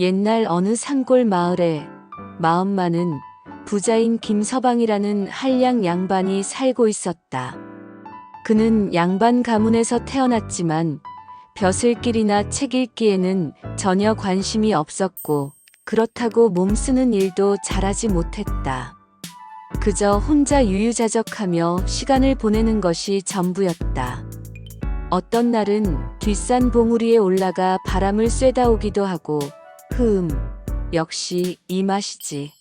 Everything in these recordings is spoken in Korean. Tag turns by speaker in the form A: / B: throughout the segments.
A: 옛날 어느 산골 마을에 마음 많은 부자인 김서방이라는 한량 양반이 살고 있었다. 그는 양반 가문에서 태어났지만 벼슬길이나 책 읽기에는 전혀 관심이 없었고 그렇다고 몸 쓰는 일도 잘하지 못했다. 그저 혼자 유유자적하며 시간을 보내는 것이 전부였다. 어떤 날은 뒷산 봉우리에 올라가 바람을 쐬다 오기도 하고 흠, 역시 이 맛이지.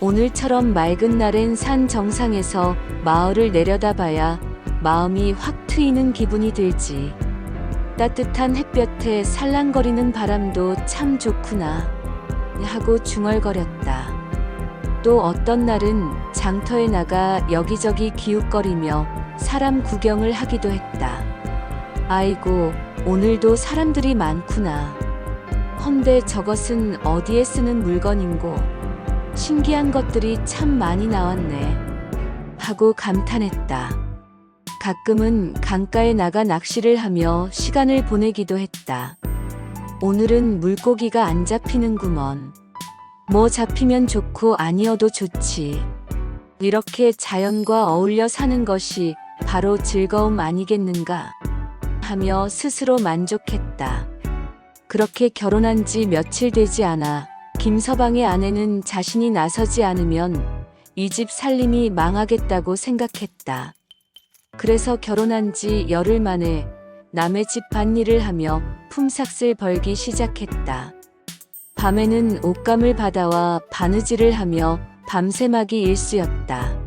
A: 오늘처럼 맑은 날엔 산 정상에서 마을을 내려다봐야 마음이 확 트이는 기분이 들지. 따뜻한 햇볕에 살랑거리는 바람도 참 좋구나. 하고 중얼거렸다. 또 어떤 날은 장터에 나가 여기저기 기웃거리며 사람 구경을 하기도 했다. 아이고, 오늘도 사람들이 많구나. 헌데 저것은 어디에 쓰는 물건인고 신기한 것들이 참 많이 나왔네. 하고 감탄했다. 가끔은 강가에 나가 낚시를 하며 시간을 보내기도 했다. 오늘은 물고기가 안 잡히는구먼. 뭐 잡히면 좋고 아니어도 좋지. 이렇게 자연과 어울려 사는 것이 바로 즐거움 아니겠는가? 하며 스스로 만족했다. 그렇게 결혼한 지 며칠 되지 않아 김서방의 아내는 자신이 나서지 않으면 이 집 살림이 망하겠다고 생각했다. 그래서 결혼한 지 열흘 만에 남의 집 밭일을 하며 품삯을 벌기 시작했다. 밤에는 옷감을 받아와 바느질을 하며 밤새막이 일수였다.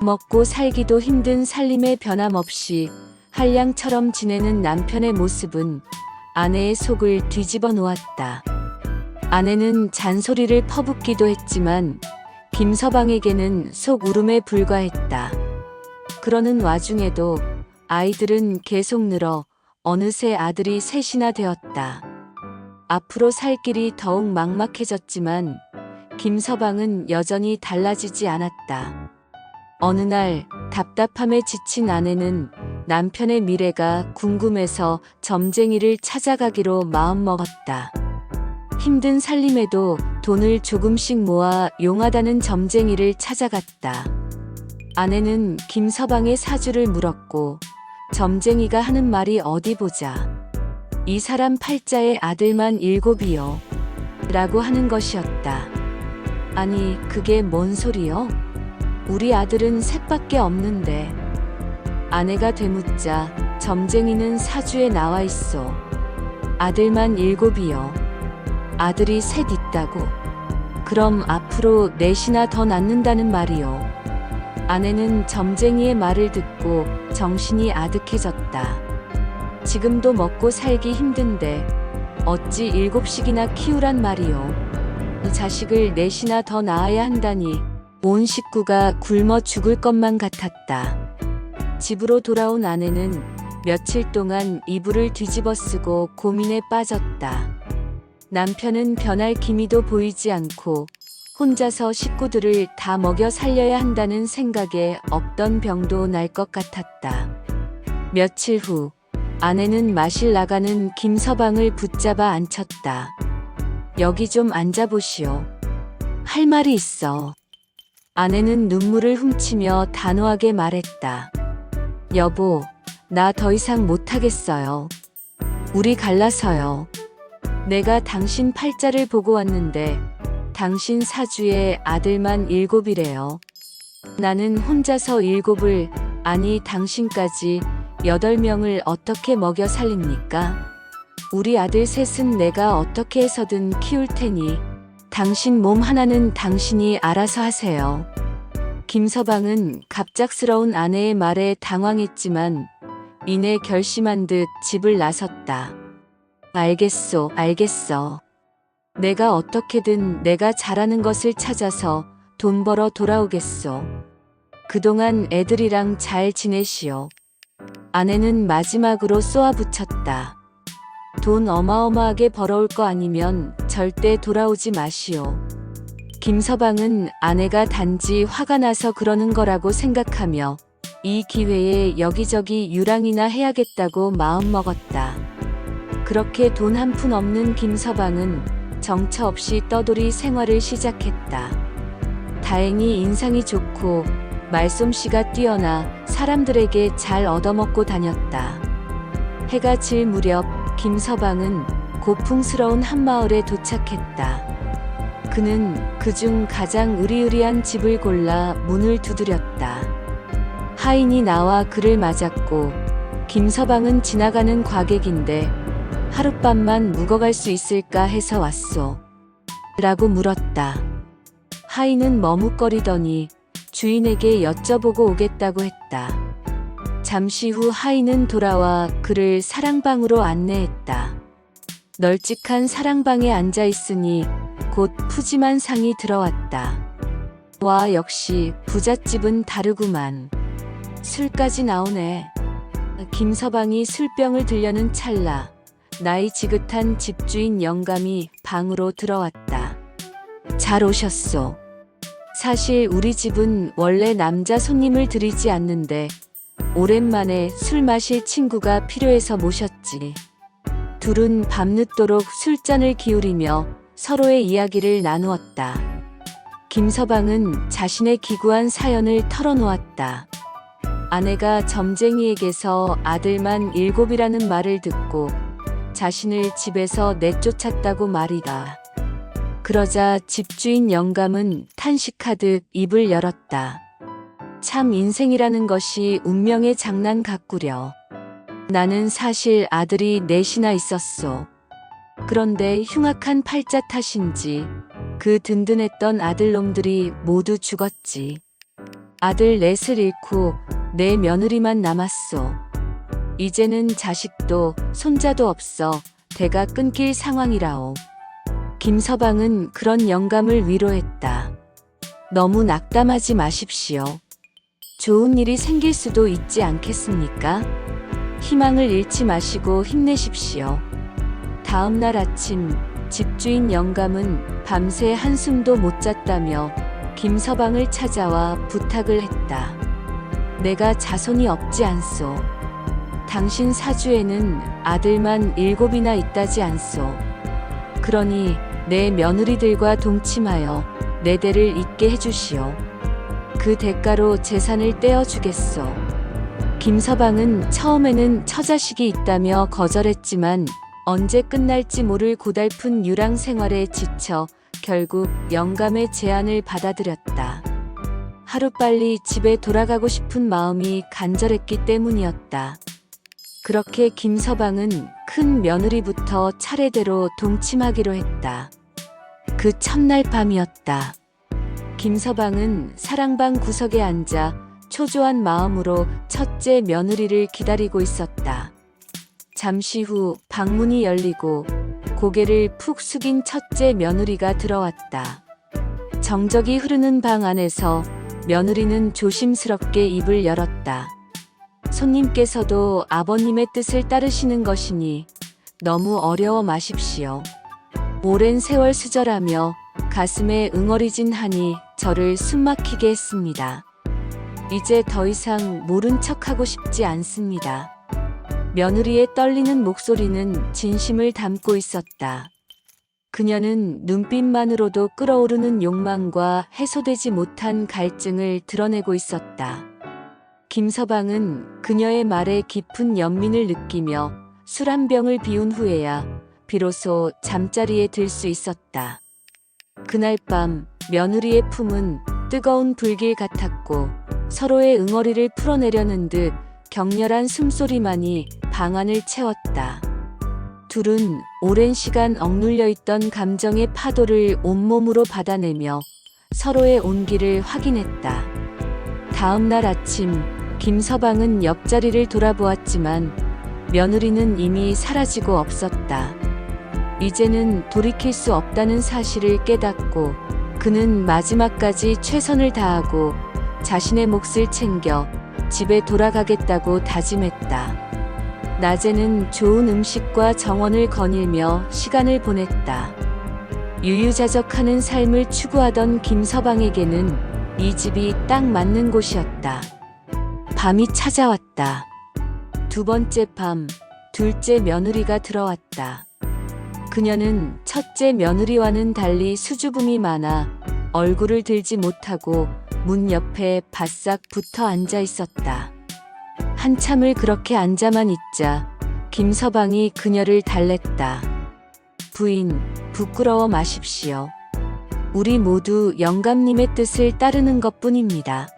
A: 먹고 살기도 힘든 살림에 변함없이 한량처럼 지내는 남편의 모습은 아내의 속을 뒤집어 놓았다. 아내는 잔소리를 퍼붓기도 했지만 김서방에게는 속 울음에 불과했다. 그러는 와중에도 아이들은 계속 늘어 어느새 아들이 셋이나 되었다. 앞으로 살 길이 더욱 막막해졌지만 김서방은 여전히 달라지지 않았다. 어느 날 답답함에 지친 아내는 남편의 미래가 궁금해서 점쟁이를 찾아가기로 마음먹었다. 힘든 살림에도 돈을 조금씩 모아 용하다는 점쟁이를 찾아갔다. 아내는 김서방의 사주를 물었고 점쟁이가 하는 말이 어디 보자. 이 사람 팔자의 아들만 일곱이요. 라고 하는 것이었다. 아니, 그게 뭔 소리요? 우리 아들은 셋밖에 없는데. 아내가 되묻자 점쟁이는 사주에 나와 있어. 아들만 일곱이요. 아들이 셋 있다고. 그럼 앞으로 넷이나 더 낳는다는 말이요. 아내는 점쟁이의 말을 듣고 정신이 아득해졌다. 지금도 먹고 살기 힘든데 어찌 일곱씩이나 키우란 말이요. 이 자식을 넷이나 더 낳아야 한다니 온 식구가 굶어 죽을 것만 같았다. 집으로 돌아온 아내는 며칠 동안 이불을 뒤집어 쓰고 고민에 빠졌다. 남편은 변할 기미도 보이지 않고 혼자서 식구들을 다 먹여 살려야 한다는 생각에 없던 병도 날 것 같았다. 며칠 후 아내는 마실 나가는 김서방을 붙잡아 앉혔다. 여기 좀 앉아보시오. 할 말이 있어. 아내는 눈물을 훔치며 단호하게 말했다. 여보, 나 더 이상 못하겠어요. 우리 갈라서요. 내가 당신 팔자를 보고 왔는데 당신 사주에 아들만 일곱이래요. 나는 혼자서 일곱을, 아니 당신까지 여덟 명을 어떻게 먹여 살립니까? 우리 아들 셋은 내가 어떻게 해서든 키울 테니 당신 몸 하나는 당신이 알아서 하세요. 김서방은 갑작스러운 아내의 말에 당황했지만 이내 결심한 듯 집을 나섰다. 알겠소, 알겠어. 내가 어떻게든 내가 잘하는 것을 찾아서 돈 벌어 돌아오겠소. 그동안 애들이랑 잘 지내시오. 아내는 마지막으로 쏘아붙였다. 돈 어마어마하게 벌어올 거 아니면 절대 돌아오지 마시오. 김서방은 아내가 단지 화가 나서 그러는 거라고 생각하며 이 기회에 여기저기 유랑이나 해야겠다고 마음먹었다. 그렇게 돈 한 푼 없는 김서방은 정처 없이 떠돌이 생활을 시작했다. 다행히 인상이 좋고 말솜씨가 뛰어나 사람들에게 잘 얻어먹고 다녔다. 해가 질 무렵 김서방은 고풍스러운 한마을에 도착했다. 그는 그중 가장 으리으리한 집을 골라 문을 두드렸다. 하인이 나와 그를 맞았고 김서방은 지나가는 과객인데 하룻밤만 묵어갈 수 있을까 해서 왔소. 라고 물었다. 하인은 머뭇거리더니 주인에게 여쭤보고 오겠다고 했다. 잠시 후 하인은 돌아와 그를 사랑방으로 안내했다. 널찍한 사랑방에 앉아 있으니 곧 푸짐한 상이 들어왔다. 와, 역시 부잣집은 다르구만. 술까지 나오네. 김서방이 술병을 들려는 찰나 나이 지긋한 집주인 영감이 방으로 들어왔다. 잘 오셨소. 사실 우리 집은 원래 남자 손님을 들이지 않는데 오랜만에 술 마실 친구가 필요해서 모셨지. 둘은 밤늦도록 술잔을 기울이며 서로의 이야기를 나누었다. 김서방은 자신의 기구한 사연을 털어놓았다. 아내가 점쟁이에게서 아들만 일곱이라는 말을 듣고 자신을 집에서 내쫓았다고 말이다. 그러자 집주인 영감은 탄식하듯 입을 열었다. 참 인생이라는 것이 운명의 장난 같구려. 나는 사실 아들이 넷이나 있었소. 그런데 흉악한 팔자 탓인지 그 든든했던 아들놈들이 모두 죽었지. 아들 넷을 잃고 내 며느리만 남았소. 이제는 자식도 손자도 없어 대가 끊길 상황이라오. 김서방은 그런 영감을 위로했다. 너무 낙담하지 마십시오. 좋은 일이 생길 수도 있지 않겠습니까? 희망을 잃지 마시고 힘내십시오. 다음 날 아침 집주인 영감은 밤새 한숨도 못 잤다며 김서방을 찾아와 부탁을 했다. 내가 자손이 없지 않소. 당신 사주에는 아들만 일곱이나 있다지 않소. 그러니 내 며느리들과 동침하여 내 대를 잇게 해주시오. 그 대가로 재산을 떼어주겠소. 김서방은 처음에는 처자식이 있다며 거절했지만 언제 끝날지 모를 고달픈 유랑 생활에 지쳐 결국 영감의 제안을 받아들였다. 하루빨리 집에 돌아가고 싶은 마음이 간절했기 때문이었다. 그렇게 김서방은 큰 며느리부터 차례대로 동침하기로 했다. 그 첫날 밤이었다. 김서방은 사랑방 구석에 앉아 초조한 마음으로 첫째 며느리를 기다리고 있었다. 잠시 후 방문이 열리고 고개를 푹 숙인 첫째 며느리가 들어왔다. 정적이 흐르는 방 안에서 며느리는 조심스럽게 입을 열었다. 손님께서도 아버님의 뜻을 따르시는 것이니 너무 어려워 마십시오. 오랜 세월 수절하며 가슴에 응어리진 한이 저를 숨막히게 했습니다. 이제 더 이상 모른 척하고 싶지 않습니다. 며느리의 떨리는 목소리는 진심을 담고 있었다. 그녀는 눈빛만으로도 끓어오르는 욕망과 해소되지 못한 갈증을 드러내고 있었다. 김서방은 그녀의 말에 깊은 연민을 느끼며 술 한 병을 비운 후에야 비로소 잠자리에 들 수 있었다. 그날 밤 며느리의 품은 뜨거운 불길 같았고 서로의 응어리를 풀어내려는 듯 격렬한 숨소리만이 방안을 채웠다. 둘은 오랜 시간 억눌려 있던 감정의 파도를 온몸으로 받아내며 서로의 온기를 확인했다. 다음 날 아침 김서방은 옆자리를 돌아보았지만 며느리는 이미 사라지고 없었다. 이제는 돌이킬 수 없다는 사실을 깨닫고 그는 마지막까지 최선을 다하고 자신의 몫을 챙겨 집에 돌아가겠다고 다짐했다. 낮에는 좋은 음식과 정원을 거닐며 시간을 보냈다. 유유자적하는 삶을 추구하던 김서방에게는 이 집이 딱 맞는 곳이었다. 밤이 찾아왔다. 두 번째 밤, 둘째 며느리가 들어왔다. 그녀는 첫째 며느리와는 달리 수줍음이 많아 얼굴을 들지 못하고 문 옆에 바싹 붙어 앉아 있었다. 한참을 그렇게 앉아만 있자 김서방이 그녀를 달랬다. 부인, 부끄러워 마십시오. 우리 모두 영감님의 뜻을 따르는 것 뿐입니다.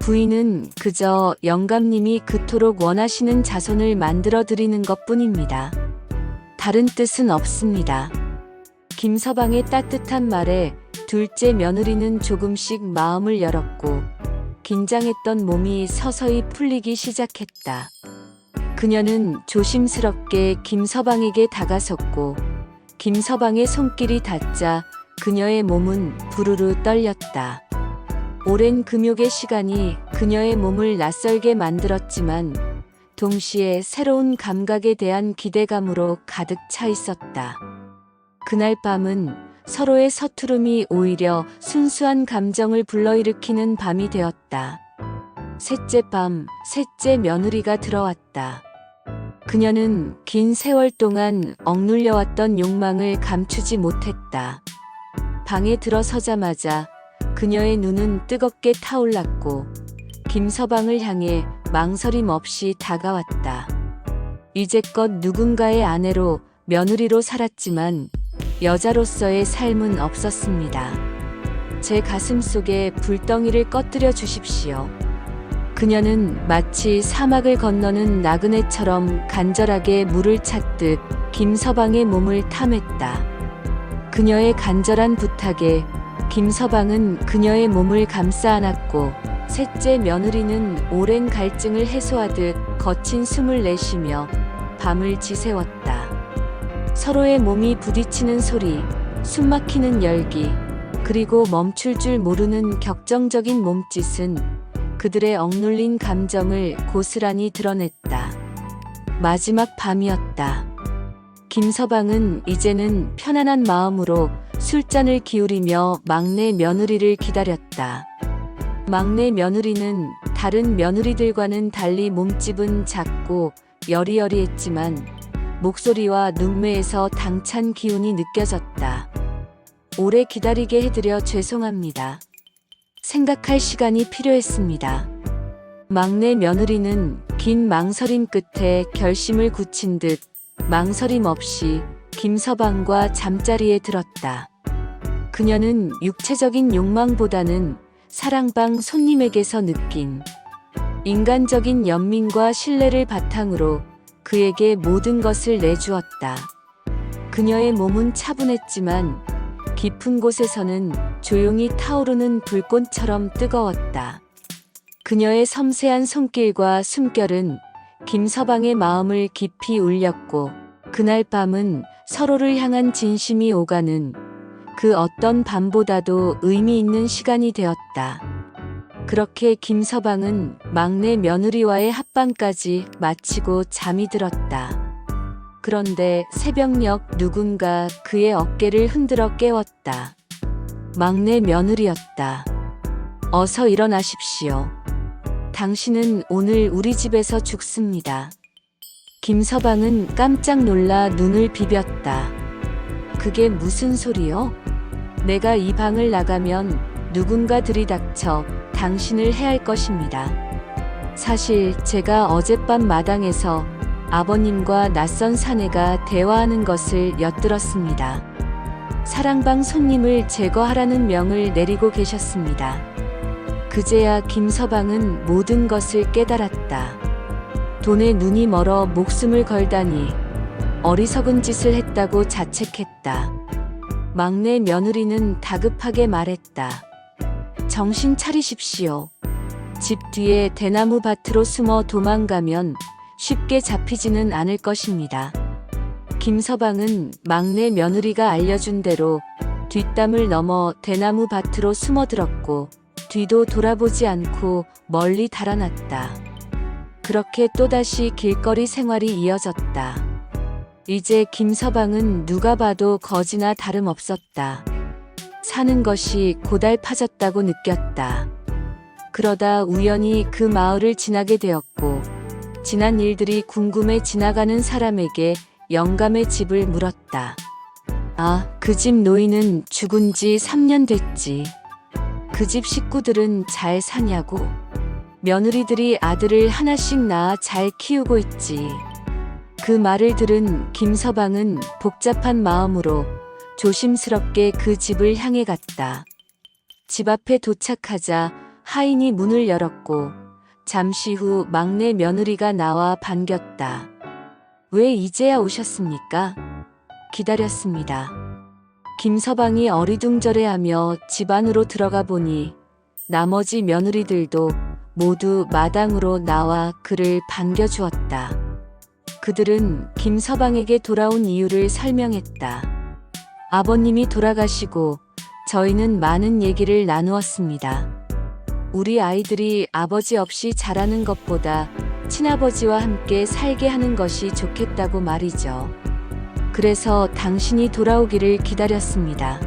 A: 부인은 그저 영감님이 그토록 원하시는 자손을 만들어 드리는 것 뿐입니다. 다른 뜻은 없습니다. 김서방의 따뜻한 말에 둘째 며느리는 조금씩 마음을 열었고 긴장했던 몸이 서서히 풀리기 시작했다. 그녀는 조심스럽게 김서방에게 다가섰고 김서방의 손길이 닿자 그녀의 몸은 부르르 떨렸다. 오랜 금욕의 시간이 그녀의 몸을 낯설게 만들었지만 동시에 새로운 감각에 대한 기대감으로 가득 차 있었다. 그날 밤은 서로의 서투름이 오히려 순수한 감정을 불러일으키는 밤이 되었다. 셋째 밤, 셋째 며느리가 들어왔다. 그녀는 긴 세월 동안 억눌려왔던 욕망을 감추지 못했다. 방에 들어서자마자 그녀의 눈은 뜨겁게 타올랐고 김서방을 향해 망설임 없이 다가왔다. 이제껏 누군가의 아내로 며느리로 살았지만 여자로서의 삶은 없었습니다. 제 가슴 속에 불덩이를 꺼뜨려 주십시오. 그녀는 마치 사막을 건너는 나그네처럼 간절하게 물을 찾듯 김서방의 몸을 탐했다. 그녀의 간절한 부탁에 김서방은 그녀의 몸을 감싸 안았고 셋째 며느리는 오랜 갈증을 해소하듯 거친 숨을 내쉬며 밤을 지새웠다. 서로의 몸이 부딪히는 소리, 숨막히는 열기, 그리고 멈출 줄 모르는 격정적인 몸짓은 그들의 억눌린 감정을 고스란히 드러냈다. 마지막 밤이었다. 김서방은 이제는 편안한 마음으로 술잔을 기울이며 막내 며느리를 기다렸다. 막내 며느리는 다른 며느리들과는 달리 몸집은 작고 여리여리했지만 목소리와 눈매에서 당찬 기운이 느껴졌다. 오래 기다리게 해드려 죄송합니다. 생각할 시간이 필요했습니다. 막내 며느리는 긴 망설임 끝에 결심을 굳힌 듯 망설임 없이 김서방과 잠자리에 들었다. 그녀는 육체적인 욕망보다는 사랑방 손님에게서 느낀 인간적인 연민과 신뢰를 바탕으로 그에게 모든 것을 내주었다. 그녀의 몸은 차분했지만 깊은 곳에서는 조용히 타오르는 불꽃처럼 뜨거웠다. 그녀의 섬세한 손길과 숨결은 김서방의 마음을 깊이 울렸고 그날 밤은 서로를 향한 진심이 오가는 그 어떤 밤보다도 의미 있는 시간이 되었다. 그렇게 김서방은 막내 며느리와의 합방까지 마치고 잠이 들었다. 그런데 새벽녘 누군가 그의 어깨를 흔들어 깨웠다. 막내 며느리였다. 어서 일어나십시오. 당신은 오늘 우리 집에서 죽습니다. 김서방은 깜짝 놀라 눈을 비볐다. 그게 무슨 소리요? 내가 이 방을 나가면 누군가 들이닥쳐 당신을 해할 것입니다. 사실 제가 어젯밤 마당에서 아버님과 낯선 사내가 대화하는 것을 엿들었습니다. 사랑방 손님을 제거하라는 명을 내리고 계셨습니다. 그제야 김서방은 모든 것을 깨달았다. 돈에 눈이 멀어 목숨을 걸다니 어리석은 짓을 했다고 자책했다. 막내 며느리는 다급하게 말했다. 정신 차리십시오. 집 뒤에 대나무 밭으로 숨어 도망가면 쉽게 잡히지는 않을 것입니다. 김서방은 막내 며느리가 알려준 대로 뒷담을 넘어 대나무 밭으로 숨어들었고 뒤도 돌아보지 않고 멀리 달아났다. 그렇게 또다시 길거리 생활이 이어졌다. 이제 김서방은 누가 봐도 거지나 다름없었다. 사는 것이 고달파졌다고 느꼈다. 그러다 우연히 그 마을을 지나게 되었고, 지난 일들이 궁금해 지나가는 사람에게 영감의 집을 물었다. 아, 그 집 노인은 죽은 지 3년 됐지. 그 집 식구들은 잘 사냐고. 며느리들이 아들을 하나씩 낳아 잘 키우고 있지. 그 말을 들은 김서방은 복잡한 마음으로 조심스럽게 그 집을 향해 갔다. 집 앞에 도착하자 하인이 문을 열었고 잠시 후 막내 며느리가 나와 반겼다. 왜 이제야 오셨습니까? 기다렸습니다. 김서방이 어리둥절해하며 집 안으로 들어가 보니 나머지 며느리들도 모두 마당으로 나와 그를 반겨주었다. 그들은 김서방에게 돌아온 이유를 설명했다. 아버님이 돌아가시고 저희는 많은 얘기를 나누었습니다. 우리 아이들이 아버지 없이 자라는 것보다 친아버지와 함께 살게 하는 것이 좋겠다고 말이죠. 그래서 당신이 돌아오기를 기다렸습니다.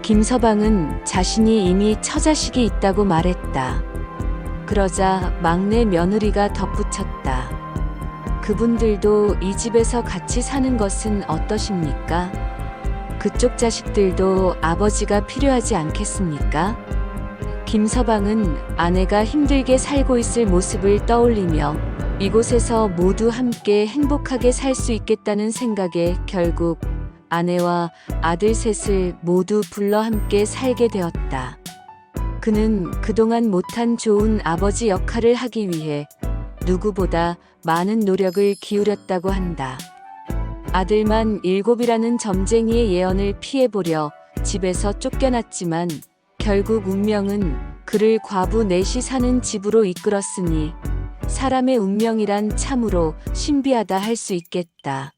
A: 김서방은 자신이 이미 처자식이 있다고 말했다. 그러자 막내 며느리가 덧붙였다. 그분들도 이 집에서 같이 사는 것은 어떠십니까? 그쪽 자식들도 아버지가 필요하지 않겠습니까? 김서방은 아내가 힘들게 살고 있을 모습을 떠올리며 이곳에서 모두 함께 행복하게 살 수 있겠다는 생각에 결국 아내와 아들 셋을 모두 불러 함께 살게 되었다. 그는 그동안 못한 좋은 아버지 역할을 하기 위해 누구보다 많은 노력을 기울였다고 한다. 아들만 일곱이라는 점쟁이의 예언을 피해보려 집에서 쫓겨났지만 결국 운명은 그를 과부 넷이 사는 집으로 이끌었으니 사람의 운명이란 참으로 신비하다 할 수 있겠다.